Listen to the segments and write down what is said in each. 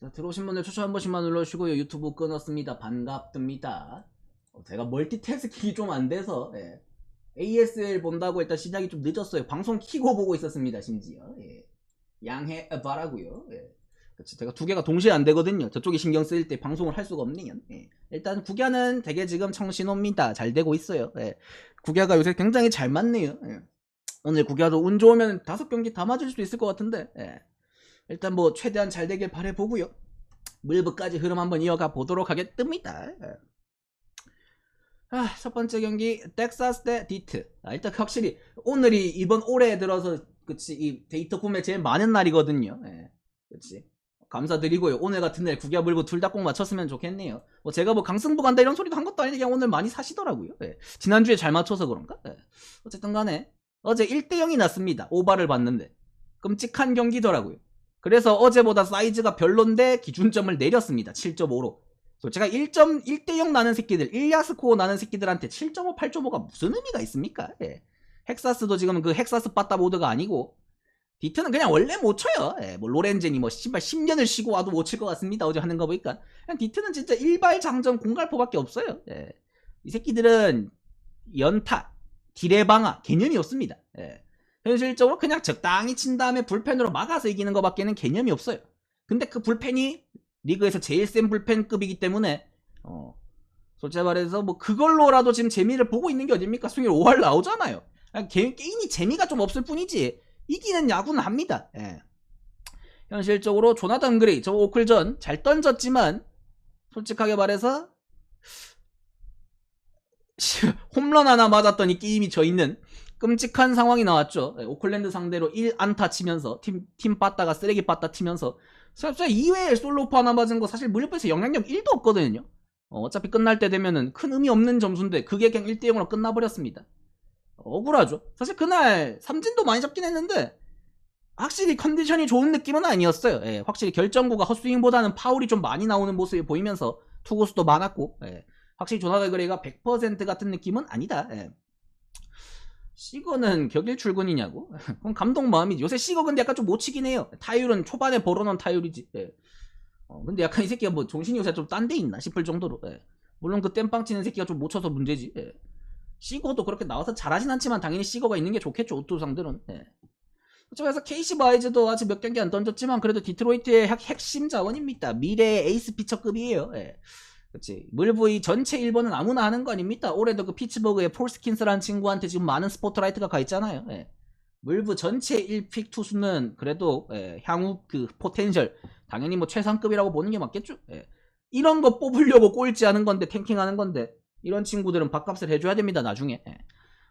자, 들어오신 분들 추천 한 번씩만 눌러주시고요. 유튜브 끊었습니다. 반갑습니다. 어, 제가 멀티태스킹이 좀 안 돼서 예. ASL 본다고 일단 시작이 좀 늦었어요. 방송 키고 보고 있었습니다. 심지어 예. 양해 바라고요. 예. 그치, 제가 두 개가 동시에 안 되거든요. 저쪽이 신경 쓰일 때 방송을 할 수가 없네요. 예. 일단 국야는 되게 지금 청신호입니다. 잘 되고 있어요. 예. 국야가 요새 굉장히 잘 맞네요. 예. 오늘 국야도 운 좋으면 다섯 경기 다 맞을 수도 있을 것 같은데 예. 일단 뭐 최대한 잘 되길 바래보고요. 물브까지 흐름 한번 이어가 보도록 하겠습니다. 예. 아, 첫 번째 경기 텍사스 대 디트. 아, 일단 확실히 오늘이 이번 올해 들어서 그치 이 데이터 구매 제일 많은 날이거든요. 예. 그치. 감사드리고요. 오늘 같은 날 국야 물고 둘 다 꼭 맞췄으면 좋겠네요. 뭐 제가 뭐 강승부 간다 이런 소리도 한 것도 아닌데 그냥 오늘 많이 사시더라고요. 예. 지난주에 잘 맞춰서 그런가? 예. 어쨌든 간에 어제 1대 0이 났습니다. 오바를 봤는데 끔찍한 경기더라고요. 그래서 어제보다 사이즈가 별론데 기준점을 내렸습니다. 7.5로. 제가 1점 1대 0 나는 새끼들, 1야스코어 나는 새끼들한테 7.5, 8.5가 무슨 의미가 있습니까? 예. 헥사스도 지금 그 헥사스 빠따 모드가 아니고 디트는 그냥 원래 못 쳐요. 예, 뭐 로렌젠이 뭐 신발 10년을 쉬고 와도 못 칠 것 같습니다. 어제 하는 거 보니까 그냥 디트는 진짜 일발 장전 공갈포밖에 없어요. 예. 이 새끼들은 연타, 딜의 방아 개념이 없습니다. 예. 현실적으로 그냥 적당히 친 다음에 불펜으로 막아서 이기는 것밖에는 개념이 없어요. 근데 그 불펜이 리그에서 제일 센 불펜급이기 때문에 어 솔직히 말해서 뭐 그걸로라도 지금 재미를 보고 있는 게 어딥니까? 승률 5할 나오잖아요. 그냥 게, 게임이 재미가 좀 없을 뿐이지 이기는 야구는 합니다. 예. 현실적으로 조나단 그레이 저 오클전 잘 던졌지만 솔직하게 말해서 홈런 하나 맞았더니 게임이 져 있는 끔찍한 상황이 나왔죠. 예, 오클랜드 상대로 1안타 치면서 팀, 팀 빠따가 쓰레기 빠따 치면서 진짜 2회에 솔로프 하나 맞은 거 사실 무릎에서 영향력 1도 없거든요. 어, 차피 끝날 때 되면은 큰 의미 없는 점수인데 그게 그냥 1대 0으로 끝나버렸습니다. 억울하죠. 사실 그날 삼진도 많이 잡긴 했는데 확실히 컨디션이 좋은 느낌은 아니었어요. 예, 확실히 결정구가 헛스윙보다는 파울이 좀 많이 나오는 모습이 보이면서 투구수도 많았고 예, 확실히 조나달 그레이가 100% 같은 느낌은 아니다. 예. 시거는 격일 출근이냐고? 그럼 감독 마음이지. 요새 시거 근데 약간 좀 못 치긴 해요. 타율은 초반에 벌어놓은 타율이지. 예. 어, 근데 약간 이 새끼가 뭐 정신이 요새 좀 딴 데 있나 싶을 정도로. 예. 물론 그 땜빵 치는 새끼가 좀 못 쳐서 문제지. 예. 시거도 그렇게 나와서 잘하진 않지만 당연히 시거가 있는 게 좋겠죠. 오토상들은. 예. 그래서 케이시 바이즈도 아직 몇 경기 안 던졌지만 그래도 디트로이트의 핵, 핵심 자원입니다. 미래의 에이스 피처급이에요. 예. 그치. 물브이 전체 1번은 아무나 하는 거 아닙니까? 올해도 그 피츠버그의 폴스킨스라는 친구한테 지금 많은 스포트라이트가 가 있잖아요. 예. 물브 전체 1픽 투수는 그래도 예, 향후 그 포텐셜 당연히 뭐 최상급이라고 보는 게 맞겠죠. 예. 이런 거 뽑으려고 꼴찌하는 건데 탱킹하는 건데 이런 친구들은 밥값을 해줘야 됩니다. 나중에. 예.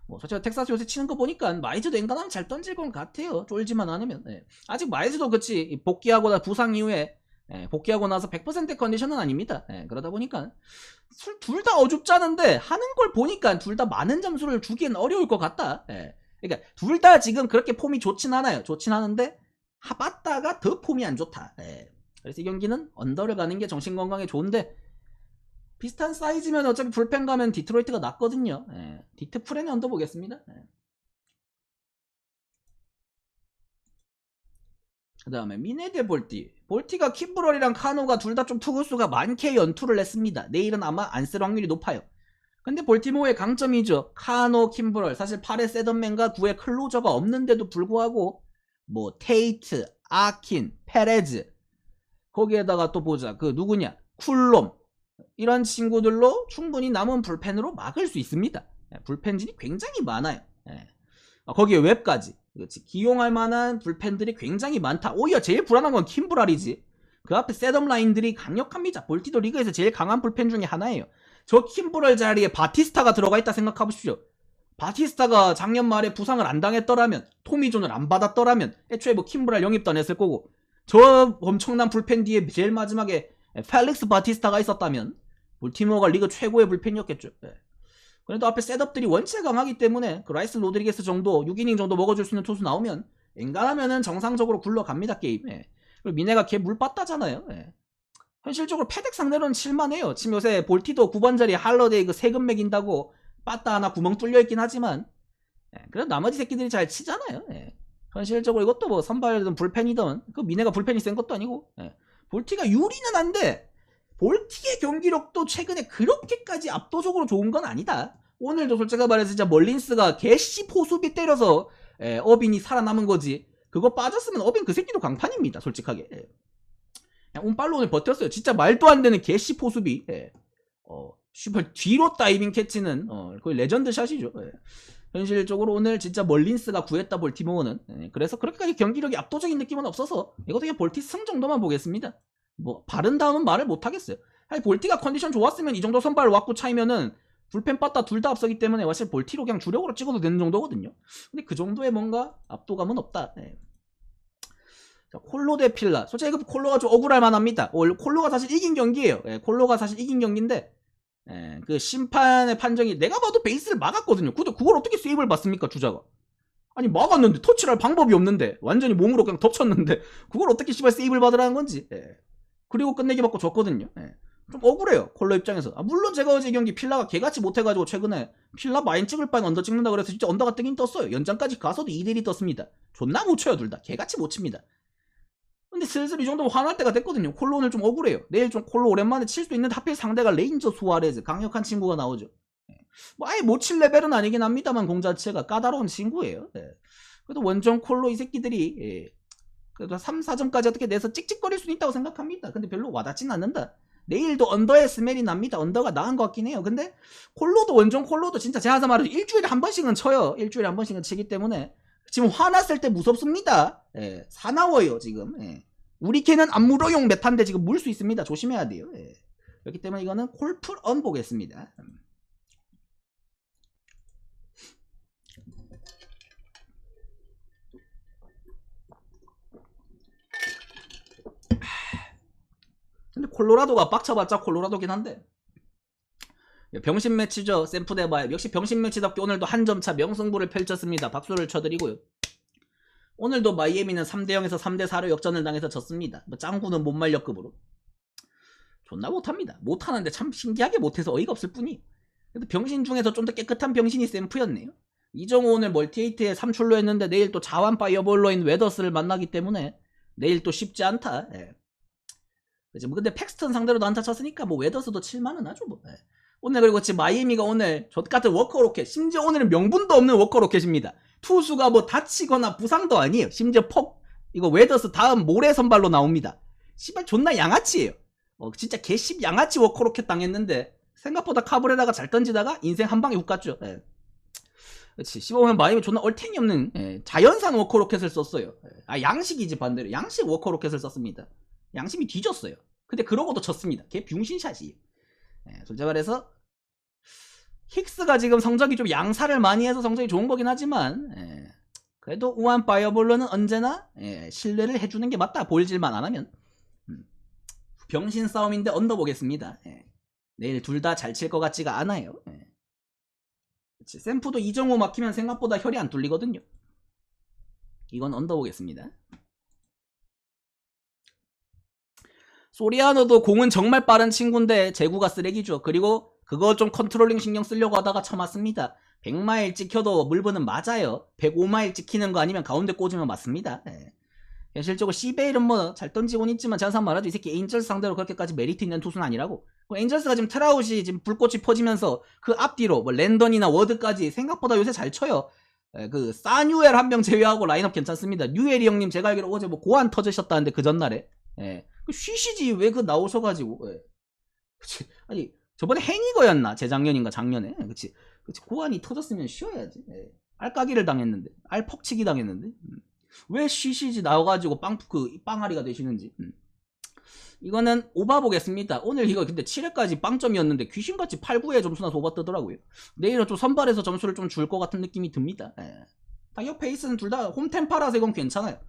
뭐 솔직히 텍사스 요새 치는 거 보니까 마이즈도 엔간하면 잘 던질 건 같아요. 쫄지만 않으면. 예. 아직 마이즈도 그치 복귀하거나 부상 이후에 예, 복귀하고 나서 100% 컨디션은 아닙니다. 예, 그러다 보니까 둘 다 어줍잖은데 하는 걸 보니까 둘 다 많은 점수를 주기엔 어려울 것 같다. 예. 그러니까 둘 다 지금 그렇게 폼이 좋진 않아요. 좋진 않은데 하봤다가 더 폼이 안 좋다. 예. 그래서 이 경기는 언더를 가는 게 정신 건강에 좋은데 비슷한 사이즈면 어차피 불펜 가면 디트로이트가 낫거든요. 예. 디트 프렌 언더 보겠습니다. 그 다음에 미네데 볼티. 볼티가 킴브럴이랑 카노가 둘 다 좀 투구수가 많게 연투를 했습니다. 내일은 아마 안 쓸 확률이 높아요. 근데 볼티모어의 강점이죠. 카노, 킴브럴. 사실 8에 세던맨과 9에 클로저가 없는데도 불구하고 뭐 테이트, 아킨, 페레즈 거기에다가 또 보자. 그 누구냐? 쿨롬. 이런 친구들로 충분히 남은 불펜으로 막을 수 있습니다. 예, 불펜진이 굉장히 많아요. 예. 어, 거기에 웹까지. 그렇지. 기용할 만한 불펜들이 굉장히 많다. 오히려 제일 불안한 건 킴브랄이지. 그 앞에 셋업 라인들이 강력합니다. 볼티도 리그에서 제일 강한 불펜 중에 하나예요. 저 킴브랄 자리에 바티스타가 들어가 있다 생각해보십시오. 바티스타가 작년 말에 부상을 안 당했더라면, 토미존을 안 받았더라면, 애초에 뭐 킴브랄 영입도 안 했을 거고, 저 엄청난 불펜 뒤에 제일 마지막에 펠릭스 바티스타가 있었다면, 볼티모어가 리그 최고의 불펜이었겠죠. 예. 그래도 앞에 셋업들이 원체 강하기 때문에 그 라이스 로드리게스 정도 6이닝 정도 먹어줄 수 있는 투수 나오면 엔간하면은 정상적으로 굴러갑니다 게임에 그리고 미네가 걔 물 빠따잖아요 예. 현실적으로 패덱 상대로는 칠만해요 지금 요새 볼티도 9번 자리 할러데이 그 세금 매긴다고 빠따 하나 구멍 뚫려 있긴 하지만 예. 그래도 나머지 새끼들이 잘 치잖아요 예. 현실적으로 이것도 뭐 선발이든 불펜이든 그 미네가 불펜이 센 것도 아니고 예. 볼티가 유리는 한데 볼티의 경기력도 최근에 그렇게까지 압도적으로 좋은 건 아니다. 오늘도 솔직히 말해서 진짜 멀린스가 개씨 포수비 때려서 예, 어빈이 살아남은 거지. 그거 빠졌으면 어빈 그 새끼도 강판입니다. 솔직하게. 예. 운빨로 오늘 버텼어요. 진짜 말도 안 되는 개씨 포수비. 예. 어, 슈퍼 뒤로 다이빙 캐치는 어, 거의 레전드 샷이죠. 예. 현실적으로 오늘 진짜 멀린스가 구했다 볼티모어는 예, 그래서 그렇게까지 경기력이 압도적인 느낌은 없어서 이것도 그냥 볼티 승 정도만 보겠습니다. 뭐 바른 다음은 말을 못 하겠어요. 사실 볼티가 컨디션 좋았으면 이 정도 선발 왔고 차이면은 불펜 빠따 둘 다 앞서기 때문에 사실 볼티로 그냥 주력으로 찍어도 되는 정도거든요. 근데 그 정도의 뭔가 압도감은 없다. 예. 자, 콜로 대 필라. 솔직히 그 콜로가 좀 억울할 만합니다. 어, 콜로가 사실 이긴 경기예요. 예, 콜로가 사실 이긴 경기인데 예, 그 심판의 판정이 내가 봐도 베이스를 막았거든요. 근데 그걸 어떻게 세이브를 받습니까 주자가? 아니 막았는데 터치를 할 방법이 없는데 완전히 몸으로 그냥 덮쳤는데 그걸 어떻게 씨발 세이브를 받으라는 건지. 예. 그리고 끝내기 받고 졌거든요. 예. 좀 억울해요 콜로 입장에서. 아, 물론 제가 어제 경기 필라가 개같이 못해가지고 최근에 필라 마인 찍을 바엔 언더 찍는다 그래서 진짜 언더가 뜨긴 떴어요. 연장까지 가서도 2대1이 떴습니다. 존나 못 쳐요 둘 다. 개같이 못 칩니다. 근데 슬슬 이 정도면 화날 때가 됐거든요. 콜로 오늘 좀 억울해요. 내일 좀 콜로 오랜만에 칠수 있는데 하필 상대가 레인저 수아레즈 강력한 친구가 나오죠. 예. 뭐 아예 못 칠 레벨은 아니긴 합니다만 공 자체가 까다로운 친구예요. 예. 그래도 원정 콜로 이 새끼들이 예. 그래도 3, 4점까지 어떻게 내서 찍찍거릴 수는 있다고 생각합니다. 근데 별로 와닿진 않는다. 내일도 언더의 스멜이 납니다. 언더가 나은 것 같긴 해요. 근데 콜로도 원정 콜로도 진짜 제가 하자 말해도 일주일에 한 번씩은 쳐요. 일주일에 한 번씩은 치기 때문에 지금 화났을 때 무섭습니다. 예, 사나워요 지금. 예. 우리 걔는 안 물어용 메타인데 지금 물 수 있습니다. 조심해야 돼요. 예. 그렇기 때문에 이거는 콜풀 언 보겠습니다. 근데 콜로라도가 빡쳐봤자 콜로라도긴 한데 병신 매치죠. 샘프 대바이 역시 병신 매치답게 오늘도 한 점차 명승부를 펼쳤습니다. 박수를 쳐드리고요. 오늘도 마이애미는 3대 0에서 3대 4로 역전을 당해서 졌습니다. 뭐 짱구는 못 말려급으로. 존나 못합니다. 못하는데 참 신기하게 못해서 어이가 없을 뿐이. 그래도 병신 중에서 좀 더 깨끗한 병신이 샘프였네요. 이정호 오늘 멀티에이트에 3출로 했는데 내일 또 자완 파이어볼러인 웨더스를 만나기 때문에 내일 또 쉽지 않다. 예. 그치, 뭐 근데 팩스턴 상대로도 안타 쳤으니까 뭐 웨더스도 칠만은 하죠 뭐. 예. 오늘 그리고 지금 마이애미가 오늘 젖같은 워커로켓 심지어 오늘은 명분도 없는 워커로켓입니다. 투수가 뭐 다치거나 부상도 아니에요. 심지어 퍽 이거 웨더스 다음 모레 선발로 나옵니다. 씨발 존나 양아치예요. 어 진짜 개씹 양아치 워커로켓 당했는데 생각보다 카브레라가 잘 던지다가 인생 한 방에 훅 갔죠. 예. 그렇지. 씹어보면 마이애미 존나 얼탱이 없는 예, 자연산 워커로켓을 썼어요. 예. 아 양식이지 반대로 양식 워커로켓을 썼습니다. 양심이 뒤졌어요. 근데 그러고도 졌습니다. 걔 병신샷이에요. 예, 솔직히 말해서 힉스가 지금 성적이 좀 양사를 많이 해서 성적이 좋은 거긴 하지만 예, 그래도 우한 파이어볼러는 언제나 예, 신뢰를 해주는 게 맞다 보일질만 안 하면 음, 병신 싸움인데 언더 보겠습니다 예, 내일 둘 다 잘 칠 것 같지가 않아요 예. 그치, 샘프도 이정호 막히면 생각보다 혈이 안 뚫리거든요 이건 언더 보겠습니다 소리아노도 공은 정말 빠른 친구인데 제구가 쓰레기죠. 그리고 그거 좀 컨트롤링 신경 쓰려고 하다가 쳐맞습니다. 100마일 찍혀도 물분은 맞아요. 105마일 찍히는 거 아니면 가운데 꽂으면 맞습니다. 예. 현실적으로 시베일은 뭐 잘 던지곤 있지만 제가 말하죠. 이 새끼 에인절스 상대로 그렇게까지 메리트 있는 투수는 아니라고. 그 에인절스가 지금 트라웃이 지금 불꽃이 퍼지면서 그 앞뒤로 뭐 랜던이나 워드까지 생각보다 요새 잘 쳐요. 예, 그 사뉴엘 한 명 제외하고 라인업 괜찮습니다. 뉴엘이 형님 제가 알기로 어제 뭐 고안 터지셨다는데 그 전날에. 예. 그 쉬시지 왜 그 나오셔 가지고. 예. 그치. 아니 저번에 해니거였나? 재작년인가 작년에? 그치. 그치. 고안이 터졌으면 쉬어야지. 예. 알까기를 당했는데. 알퍽치기 당했는데. 음. 왜 쉬시지 나와가지고 빵그 빵아리가 되시는지. 음. 이거는 오바 보겠습니다. 오늘 이거 근데 7회까지 빵점이었는데 귀신같이 8, 9회 점수나 소바 뜨더라고요. 내일은 좀 선발해서 점수를 좀 줄 것 같은 느낌이 듭니다. 예. 타격 페이스는 둘 다 홈템파라서 이건 괜찮아요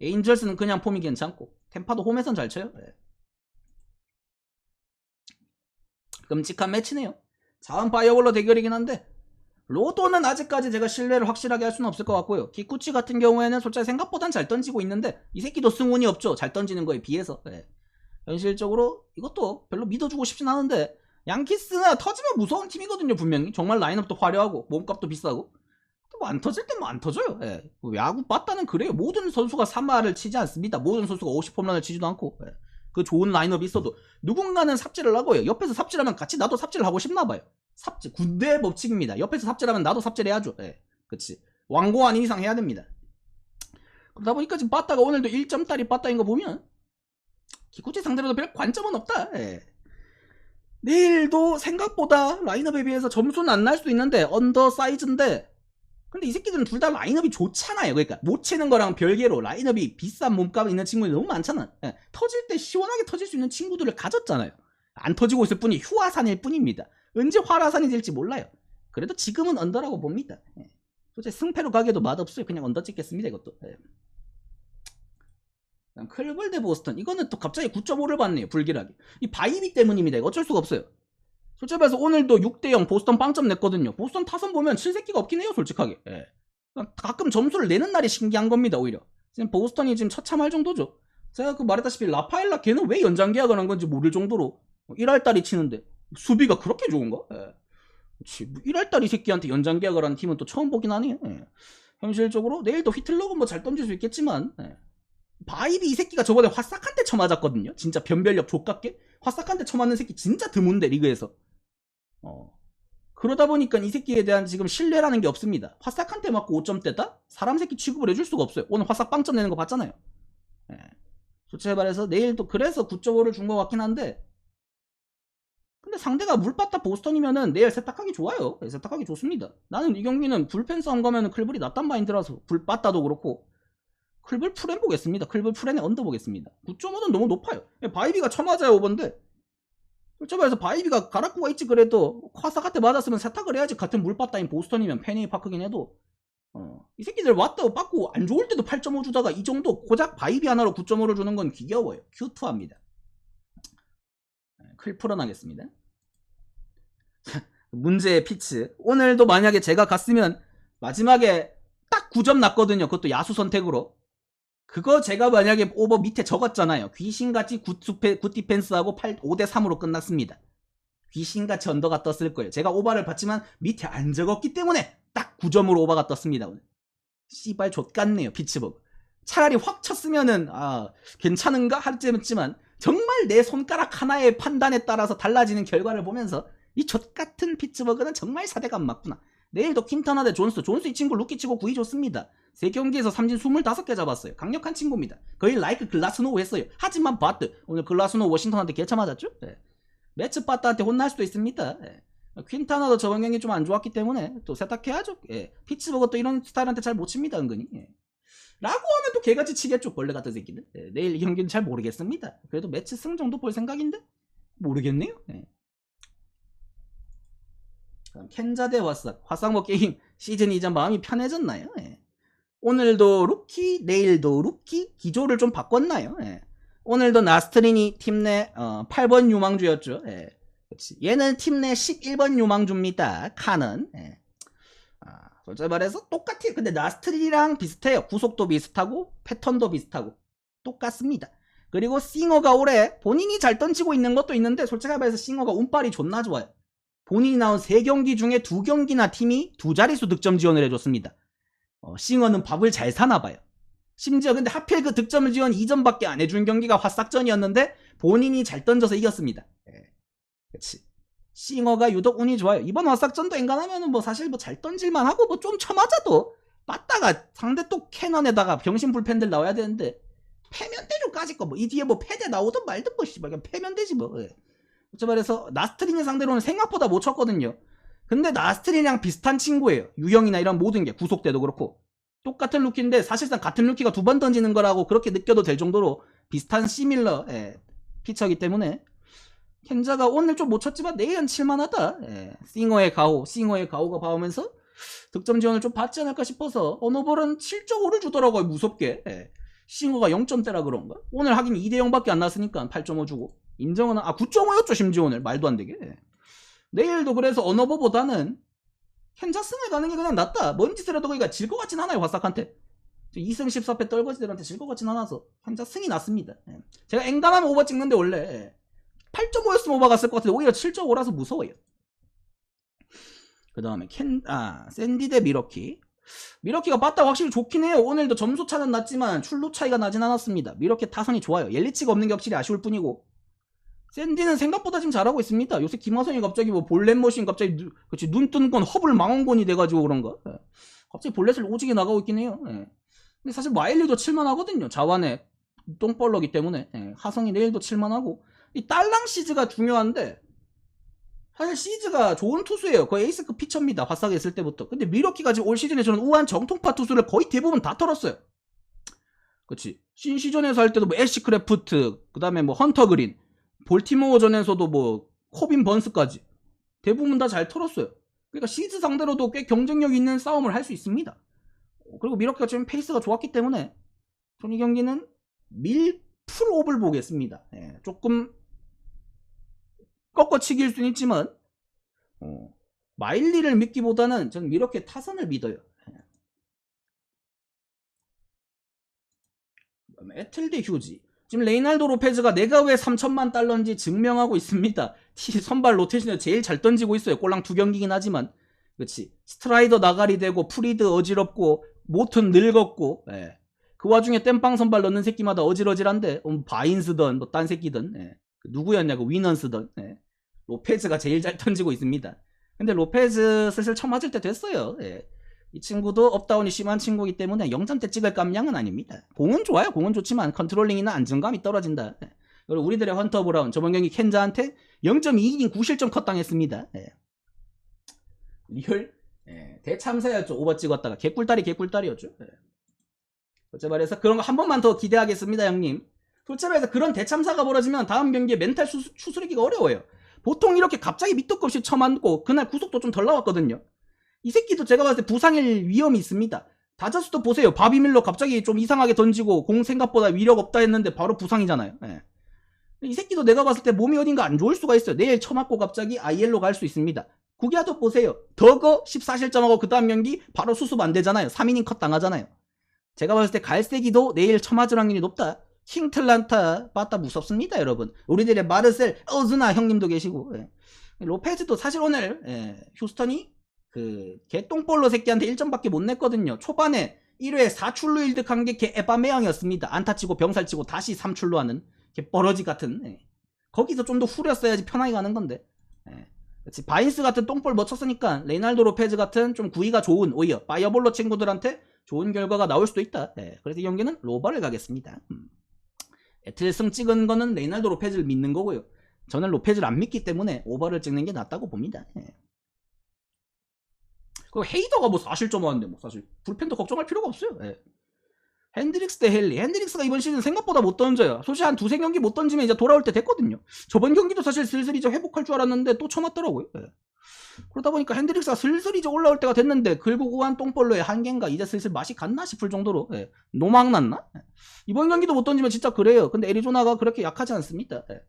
에인절스는 그냥 폼이 괜찮고 템파도 홈에선 잘 쳐요. 네. 끔찍한 매치네요. 자원 파이어볼러 대결이긴 한데 로도는 아직까지 제가 신뢰를 확실하게 할 수는 없을 것 같고요. 기쿠치 같은 경우에는 솔직히 생각보단 잘 던지고 있는데 이 새끼도 승운이 없죠. 잘 던지는 거에 비해서. 네. 현실적으로 이것도 별로 믿어주고 싶진 않은데 양키스는 터지면 무서운 팀이거든요. 분명히. 정말 라인업도 화려하고 몸값도 비싸고. 뭐안 터질 땐뭐안 터져요. 예. 뭐 야구 빠따는 그래요. 모든 선수가 3할을 치지 않습니다. 모든 선수가 50홈런을 치지도 않고. 예. 그 좋은 라인업이 있어도 누군가는 삽질을 하고요. 옆에서 삽질하면 같이 나도 삽질을 하고 싶나 봐요. 삽질 군대 법칙입니다. 옆에서 삽질하면 나도 삽질해야죠. 예. 그치. 왕고 아닌 이상 해야 됩니다. 그러다 보니까 지금 빠따가 오늘도 1점짜리 빠따인 거 보면 기쿠치 상대로도 별 관점은 없다. 예. 내일도 생각보다 라인업에 비해서 점수는 안 날 수도 있는데 언더 사이즈인데 근데 이 새끼들은 둘 다 라인업이 좋잖아요. 그러니까 못 치는 거랑 별개로 라인업이 비싼 몸값 있는 친구들이 너무 많잖아. 예. 터질 때 시원하게 터질 수 있는 친구들을 가졌잖아요. 안 터지고 있을 뿐이 휴화산일 뿐입니다. 언제 화라산이 될지 몰라요. 그래도 지금은 언더라고 봅니다. 예. 솔직히 승패로 가기에도 맛없어요. 그냥 언더 찍겠습니다. 이것도. 예. 클벌 대 보스턴. 이거는 또 갑자기 9.5를 받네요. 불길하게. 이 바이비 때문입니다. 이거 어쩔 수가 없어요. 솔직히 말해서 오늘도 6대0 보스턴 빵점 냈거든요. 보스턴 타선 보면 칠새끼가 없긴 해요. 솔직하게. 예. 가끔 점수를 내는 날이 신기한 겁니다. 오히려. 지금 보스턴이 지금 처참할 정도죠. 제가 그 말했다시피 라파엘라 걔는 왜 연장 계약을 한 건지 모를 정도로 1할 달이 치는데 수비가 그렇게 좋은가? 예. 그치. 1할 달 이 새끼한테 연장 계약을 한 팀은 또 처음 보긴 하네요. 예. 현실적으로 내일도 휘틀러는 뭐잘 던질 수 있겠지만 예. 바이비 이 새끼가 저번에 화싹한테 쳐맞았거든요. 진짜 변별력 족같게 화싹한테 쳐맞는 새끼 진짜 드문데 리그에서. 어. 그러다 보니까 이 새끼에 대한 지금 신뢰라는 게 없습니다. 화싹한테 맞고 5점대다? 사람 새끼 취급을 해줄 수가 없어요. 오늘 화싹 빵점 내는 거 봤잖아요. 예. 솔직히 말해서 내일도 그래서 9.5를 준 것 같긴 한데 근데 상대가 물바다 보스턴이면은 내일 세탁하기 좋아요. 네, 세탁하기 좋습니다. 나는 이 경기는 불펜 싸움 가면은 클블이 낫단 마인드라서 불바다도 그렇고 클블 풀엔 보겠습니다. 클블 풀엔에 언더 보겠습니다. 9.5는 너무 높아요. 예, 바이비가 쳐맞아요 오번데 솔직히 말해서 바이비가 가라쿠가 있지 그래도 화사한테 맞았으면 세탁을 해야지 같은 물바다인 보스턴이면 페니 파크긴 해도 어, 이 새끼들 왔다 받고 안 좋을 때도 8.5 주다가 이 정도 고작 바이비 하나로 9.5를 주는 건 귀여워요. 큐트합니다. 클 풀어나겠습니다. 문제의 피츠. 오늘도 만약에 제가 갔으면 마지막에 딱 9점 났거든요. 그것도 야수 선택으로. 그거 제가 만약에 오버 밑에 적었잖아요. 귀신같이 굿, 수페, 굿 디펜스하고 8, 5대3으로 끝났습니다. 귀신같이 언더가 떴을 거예요. 제가 오버를 받지만 밑에 안 적었기 때문에 딱 9점으로 오버가 떴습니다. 오늘. 씨발 좆같네요. 피츠버그. 차라리 확 쳤으면은 아 괜찮은가 할지만 정말 내 손가락 하나의 판단에 따라서 달라지는 결과를 보면서 이 족같은 피츠버그는 정말 사대가 안 맞구나. 내일도 킨타나 대 존스. 존스 이 친구 루키 치고 구위 좋습니다. 세 경기에서 삼진 25개 잡았어요. 강력한 친구입니다. 거의 라이크 글라스노우 했어요. 하지만 바트. 오늘 글라스노우 워싱턴한테 개차 맞았죠? 네. 매츠 바트한테 혼날 수도 있습니다. 네. 퀸타나도 저번 경기 좀 안 좋았기 때문에 또 세탁해야죠. 예. 피츠버그 또 이런 스타일한테 잘 못 칩니다, 은근히. 예. 라고 하면 또 개같이 치겠죠, 벌레 같은 새끼들. 예, 내일 이 경기는 잘 모르겠습니다. 그래도 매치 승 정도 볼 생각인데? 모르겠네요. 예. 그럼 켄자 대 화싹. 화싹뭐 게임 시즌 이전 마음이 편해졌나요? 예. 오늘도 루키, 내일도 루키, 기조를 좀 바꿨나요? 예. 오늘도 나스트린이 팀 내 8번 유망주였죠. 예. 그치. 얘는 팀 내 11번 유망주입니다. 칸은. 예. 아, 솔직히 말해서 똑같아요. 근데 나스트린이랑 비슷해요. 구속도 비슷하고 패턴도 비슷하고 똑같습니다. 그리고 싱어가 올해 본인이 잘 던지고 있는 것도 있는데 솔직히 말해서 싱어가 운빨이 존나 좋아요. 본인이 나온 3경기 중에 2경기나 팀이 두 자릿수 득점 지원을 해줬습니다. 어, 싱어는 밥을 잘 사나 봐요. 심지어 근데 하필 그 득점 지원 2점밖에 안 해준 경기가 화싹전이었는데 본인이 잘 던져서 이겼습니다. 예. 그치. 싱어가 유독 운이 좋아요. 이번 화싹전도 엔간하면은 뭐 사실 뭐 잘 던질만 하고 뭐 좀 쳐맞아도 맞다가 상대 또 캐넌에다가 병신 불펜들 나와야 되는데 패면 되죠 까짓 거뭐 이 뒤에 뭐 패대 나오든 말든 뭐 씨발 그냥 패면 되지 뭐. 예. 그쵸 말해서 나스트린의 상대로는 생각보다 못 쳤거든요. 근데 나스트린이랑 비슷한 친구예요. 유형이나 이런 모든 게 구속대도 그렇고 똑같은 루키인데 사실상 같은 루키가 두 번 던지는 거라고 그렇게 느껴도 될 정도로 비슷한 시밀러 예, 피처이기 때문에 켄자가 오늘 좀 못 쳤지만 내일은 칠만하다. 예, 싱어의 가오, 싱어의 가오가 봐오면서 득점 지원을 좀 받지 않을까 싶어서 어노볼은 7.5를 주더라고요 무섭게. 예. 싱어가 0점대라 그런가? 오늘 하긴 2대 0밖에 안 났으니까 8.5 주고 인정은 아 9.5였죠 심지어 오늘 말도 안 되게. 예. 내일도 그래서 어너버보다는 켄자승을 가는 게 그냥 낫다. 뭔 짓을 해도 그러니까 질 것 같진 않아요 화싹한테. 2승 14패 떨거지들한테 질 것 같진 않아서 켄자승이 낫습니다. 예. 제가 앵간하면 오버 찍는데 원래 8.5였으면 오버 갔을 것 같은데 오히려 7.5라서 무서워요. 그 다음에 켄, 아, 샌디 대 미러키. 미러키가 빠따 확실히 좋긴 해요. 오늘도 점수 차는 났지만 출루 차이가 나진 않았습니다. 미러키 타선이 좋아요. 옐리치가 없는 게 확실히 아쉬울 뿐이고. 샌디는 생각보다 지금 잘하고 있습니다. 요새 김하성이 갑자기 뭐 볼넷 머신 갑자기 누, 그치, 눈뜬 건 허블 망원건이 돼가지고 그런가. 예. 갑자기 볼넷을 오지게 나가고 있긴 해요. 예. 근데 사실 마일리도 칠만하거든요. 자완에 똥벌러기 때문에. 예. 하성이 내일도 칠만하고. 이 딸랑 시즈가 중요한데 사실 시즈가 좋은 투수예요. 거의 에이스급 피처입니다. 화싹에 있을 때부터. 근데 미러키가 지금 올 시즌에 저는 우한 정통파 투수를 거의 대부분 다 털었어요. 그치. 신시전에서 할 때도 뭐 애쉬 크래프트, 그 다음에 뭐 헌터 그린, 볼티모어전에서도 뭐 코빈 번스까지 대부분 다 잘 털었어요. 그러니까 시즈 상대로도 꽤 경쟁력 있는 싸움을 할 수 있습니다. 그리고 미러키가 지금 페이스가 좋았기 때문에 전이 경기는 밀 풀옵을 보겠습니다. 예, 조금 꺾어치기일 수는 있지만 어, 마일리를 믿기보다는 저는 이렇게 타선을 믿어요. 그다음에 에틀드 휴지. 지금 레이날도 로페즈가 내가 왜 3천만 달러인지 증명하고 있습니다. 티 선발 로테이션에 제일 잘 던지고 있어요. 꼴랑 두 경기긴 하지만. 그렇지. 스트라이더 나가리 되고 프리드 어지럽고 모튼 늙었고 예. 그 와중에 땜빵 선발 넣는 새끼마다 어질어질한데 음, 바인스든 뭐 딴 새끼든 예. 그 누구였냐고 위넌스든 예. 로페즈가 제일 잘 던지고 있습니다. 근데 로페즈 슬슬 쳐맞을 때 됐어요. 예. 이 친구도 업다운이 심한 친구이기 때문에 0점대 찍을 깜냥은 아닙니다. 공은 좋아요. 공은 좋지만 컨트롤링이나 안정감이 떨어진다. 예. 그리고 우리들의 헌터 브라운 저번 경기 켄자한테 0.2이닝 9실점 컷 당했습니다. 예. 리얼 예, 대참사였죠. 오버 찍었다가 개꿀다리 개꿀다리였죠. 예. 솔직히 말해서 그런 거 한 번만 더 기대하겠습니다, 형님. 솔직히 말해서 그런 대참사가 벌어지면 다음 경기에 멘탈 수, 추스르기가 어려워요. 보통 이렇게 갑자기 밑도 없이 쳐맞고 그날 구속도 좀 덜 나왔거든요. 이 새끼도 제가 봤을 때 부상일 위험이 있습니다. 다저스도 보세요. 바비 밀러 갑자기 좀 이상하게 던지고 공 생각보다 위력 없다 했는데 바로 부상이잖아요. 예. 이 새끼도 내가 봤을 때 몸이 어딘가 안 좋을 수가 있어요. 내일 쳐맞고 갑자기 IL로 갈 수 있습니다. 구기아도 보세요. 더거 14실점하고 그 다음 경기 바로 수습 안 되잖아요. 3이닝 컷 당하잖아요. 제가 봤을 때 갈색이도 내일 처맞을 확률이 높다. 킹틀란타 빠따 무섭습니다, 여러분. 우리들의 마르셀 어즈나 형님도 계시고 예. 로페즈도 사실 오늘 예, 휴스턴이 그 개똥볼로 새끼한테 1점밖에 못 냈거든요. 초반에 1회 4출루 1득 한 게개 에바메양이었습니다. 안타 치고 병살 치고 다시 3출루 하는 개 뻐러지 같은 예. 거기서 좀 더 후렸어야지 편하게 가는 건데 예. 그렇지. 바인스 같은 똥볼 멋쳤으니까 레이날도 로페즈 같은 좀 구위가 좋은 오히려 파이어볼로 친구들한테 좋은 결과가 나올 수도 있다. 예. 그래서 이 경기는 로버를 가겠습니다. 음. 에틀승 찍은 거는 레이날도 로페즈를 믿는 거고요. 저는 로페즈를 안 믿기 때문에 오버를 찍는 게 낫다고 봅니다. 예. 그 헤이더가 뭐 4실점 하는데 뭐 사실 불펜도 걱정할 필요가 없어요. 예. 핸드릭스 대 헨리. 핸드릭스가 이번 시즌 생각보다 못 던져요. 솔직히 한 두세 경기 못 던지면 이제 돌아올 때 됐거든요. 저번 경기도 사실 슬슬 이제 회복할 줄 알았는데 또 쳐맞더라고요. 예. 그러다 보니까 핸드릭스가 슬슬 이제 올라올 때가 됐는데 긁고 구한 똥볼로의 한계인가 이제 슬슬 맛이 갔나 싶을 정도로 예. 노망 났나? 예. 이번 경기도 못 던지면 진짜 그래요. 근데 애리조나가 그렇게 약하지 않습니다. 예.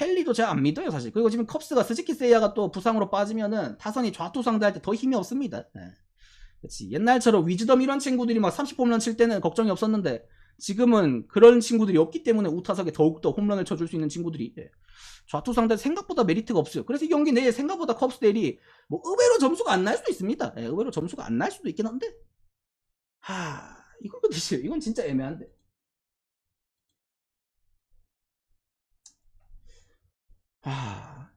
헨리도 제가 안 믿어요 사실. 그리고 지금 컵스가 스즈키 세이야가 또 부상으로 빠지면은 타선이 좌투 상대할 때 더 힘이 없습니다. 예. 그렇지. 옛날처럼 위즈덤 이런 친구들이 막 30홈런 칠 때는 걱정이 없었는데 지금은 그런 친구들이 없기 때문에 우타석에 더욱더 홈런을 쳐줄 수 있는 친구들이 예. 좌투 상대 생각보다 메리트가 없어요. 그래서 이 경기 내에 생각보다 컵스 대리 뭐 의외로 점수가 안 날 수도 있습니다. 예, 의외로 점수가 안 날 수도 있긴 한데 하 이건 근데 이건 진짜 애매한데. 하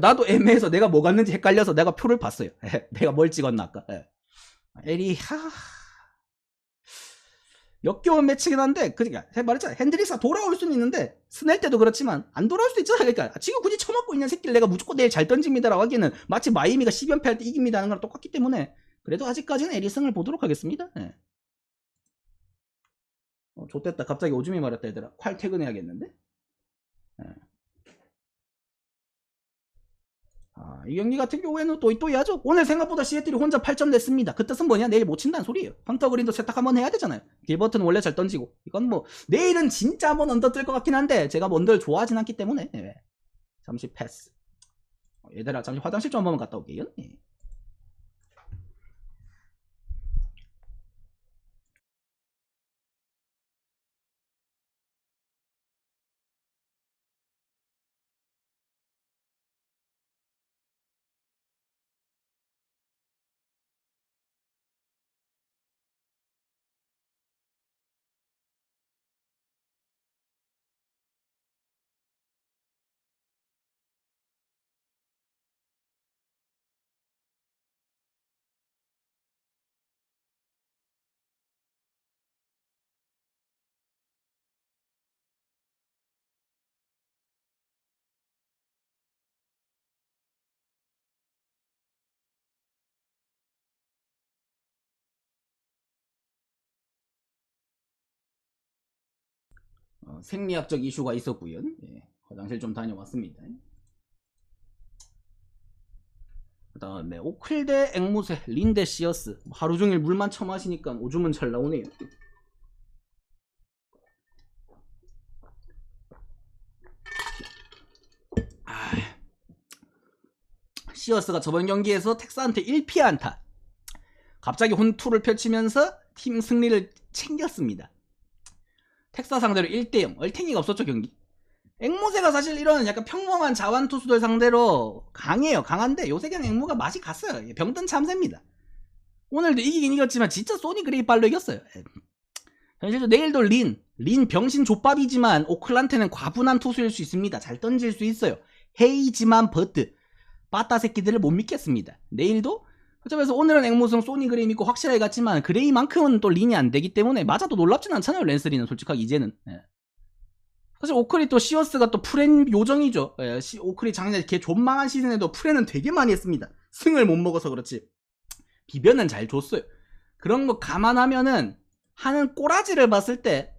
나도 애매해서 내가 뭐 갔는지 헷갈려서 내가 표를 봤어요. 예, 내가 뭘 찍었나 아까. 예. 에리 하. 역겨운 매치긴 한데 그러니까 제가 말했잖아. 핸드릭스가 돌아올 수는 있는데 스넬 때도 그렇지만 안 돌아올 수도 있잖아. 그러니까 지금 굳이 처먹고 있는 새끼를 내가 무조건 내일 잘 던집니다라고 하기에는 마치 마이미가 10연패 할 때 이깁니다 하는 거랑 똑같기 때문에 그래도 아직까지는 에리승을 보도록 하겠습니다. 예. 어, 좋됐다. 갑자기 오줌이 말했다 얘들아. 콸 퇴근해야겠는데 아, 이 경기 같은 경우에는 또이또이하죠. 오늘 생각보다 시애틀이 혼자 8점 냈습니다. 그 뜻은 뭐냐? 내일 못 친다는 소리예요. 헌터 그린도 세탁 한번 해야 되잖아요. 길버튼 원래 잘 던지고. 이건 뭐 내일은 진짜 한번 언더 뜰 것 같긴 한데 제가 언더를 좋아하진 않기 때문에 예. 잠시 패스. 어, 얘들아 잠시 화장실 좀 한번 갔다 올게요. 예. 어, 생리학적 이슈가 있었고요. 예, 화장실 좀 다녀왔습니다. 그 다음에 오클대 앵무새 린데 시어스 하루 종일 물만 처마시니까 오줌은 잘 나오네요. 아, 시어스가 저번 경기에서 텍사한테 1피해 안타. 갑자기 혼투를 펼치면서 팀 승리를 챙겼습니다. 텍사 상대로 1대0 얼탱이가 없었죠 경기. 앵무새가 사실 이런 약간 평범한 자완 투수들 상대로 강해요. 강한데 요새 그냥 앵무가 맛이 갔어요. 병든 참새입니다. 오늘도 이기긴 이겼지만 진짜 소니 그레이 발로 이겼어요. 예. 현실적으로 내일도 린, 린 병신 족밥이지만 오클란테는 과분한 투수일 수 있습니다. 잘 던질 수 있어요. 헤이지만 버트, 빠따 새끼들을 못 믿겠습니다. 내일도 어쩌면서 오늘은 앵무성 소니 그레이 믿고 확실하게 갔지만 그레이만큼은 또 린이 안 되기 때문에 맞아도 놀랍진 않잖아요. 랜스리는 솔직하게 이제는. 예. 사실 오클이 또 시어스가 또 프렌 요정이죠. 예, 시- 오클이 작년에 걔 존망한 시즌에도 프렌은 되게 많이 했습니다. 승을 못 먹어서 그렇지. 비변은 잘 줬어요. 그런 거 감안하면은 하는 꼬라지를 봤을 때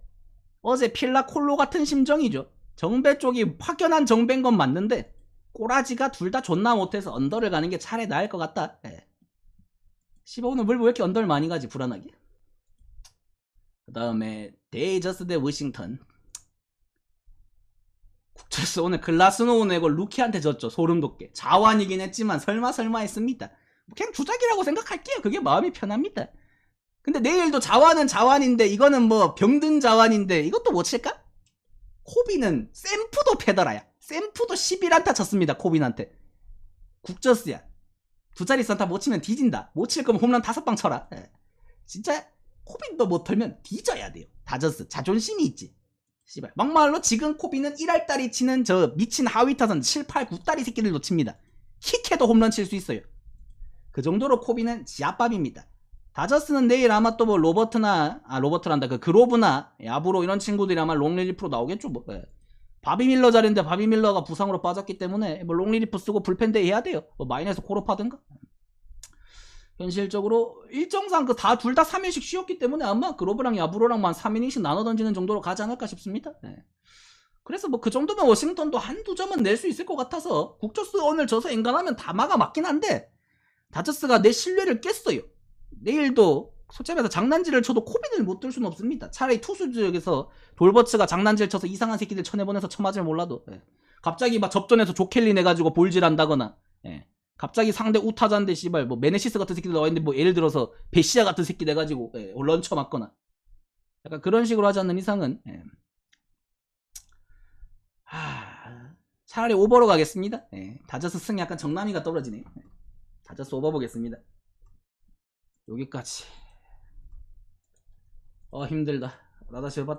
어제 필라콜로 같은 심정이죠. 정배 쪽이 확연한 정배인 건 맞는데 꼬라지가 둘 다 존나 못해서 언더를 가는 게 차라리 나을 것 같다. 예. 씨발 오늘 물왜 이렇게 언더를 많이 가지 불안하게. 그 다음에 데이저스 대 워싱턴. 국철스 오늘 글라스노우 내고 루키한테 졌죠. 소름 돋게. 자완이긴 했지만 설마 설마 했습니다. 뭐 그냥 주작이라고 생각할게요. 그게 마음이 편합니다. 근데 내일도 자완은 자완인데 이거는 뭐 병든 자완인데 이것도 못 칠까? 코비는 샘프도 패더라야. 샘프도 11안타 쳤습니다. 코빈한테. 국저스야. 두 자리 선타 못 치면 뒤진다. 못 칠 거면 홈런 다섯 방 쳐라. 예. 진짜 코빈도 못 털면 뒤져야 돼요. 다저스 자존심이 있지. 씨발. 막말로 지금 코비는 1할다리 치는 저 미친 하위 타선 7, 8, 9다리 새끼들도 칩니다. 킥해도 홈런 칠 수 있어요. 그 정도로 코비는 지압밥입니다. 다저스는 내일 아마 또 뭐 로버트나 아 로버트란다 그 그로브나 야브로 이런 친구들이 아마 롱리리프로 나오겠죠 뭐. 예. 바비 밀러 자리인데 바비 밀러가 부상으로 빠졌기 때문에 뭐 롱리리프 쓰고 불펜데 해야 돼요. 뭐 마이너스 코로파든가. 현실적으로 일정상 그 다 둘 다 3인씩 쉬었기 때문에 아마 그로브랑 야브로랑만 3이닝씩 나눠 던지는 정도로 가지 않을까 싶습니다. 예. 그래서 뭐 그 정도면 워싱턴도 한두 점은 낼 수 있을 것 같아서 국저스 오늘 져서 인간하면 다 막아 맞긴 한데 다저스가 내 신뢰를 깼어요. 내일도 솔직히 말해서 장난질을 쳐도 코빈을 못 들 수는 없습니다. 차라리 투수 지역에서 돌버츠가 장난질 쳐서 이상한 새끼들 쳐내보내서 쳐맞을 몰라도 예. 갑자기 막 접전에서 조켈리 내가지고 볼질한다거나 예. 갑자기 상대 우타자인데 씨발 뭐 메네시스 같은 새끼들 나와 있는데 뭐 예를 들어서 베시아 같은 새끼 내가지고 예. 런처 맞거나 약간 그런 식으로 하지 않는 이상은 예. 하... 차라리 오버로 가겠습니다. 예. 다저스 승 약간 정남이가 떨어지네. 예. 다저스 오버 보겠습니다. 여기까지. 어 힘들다. 나다시 해봤.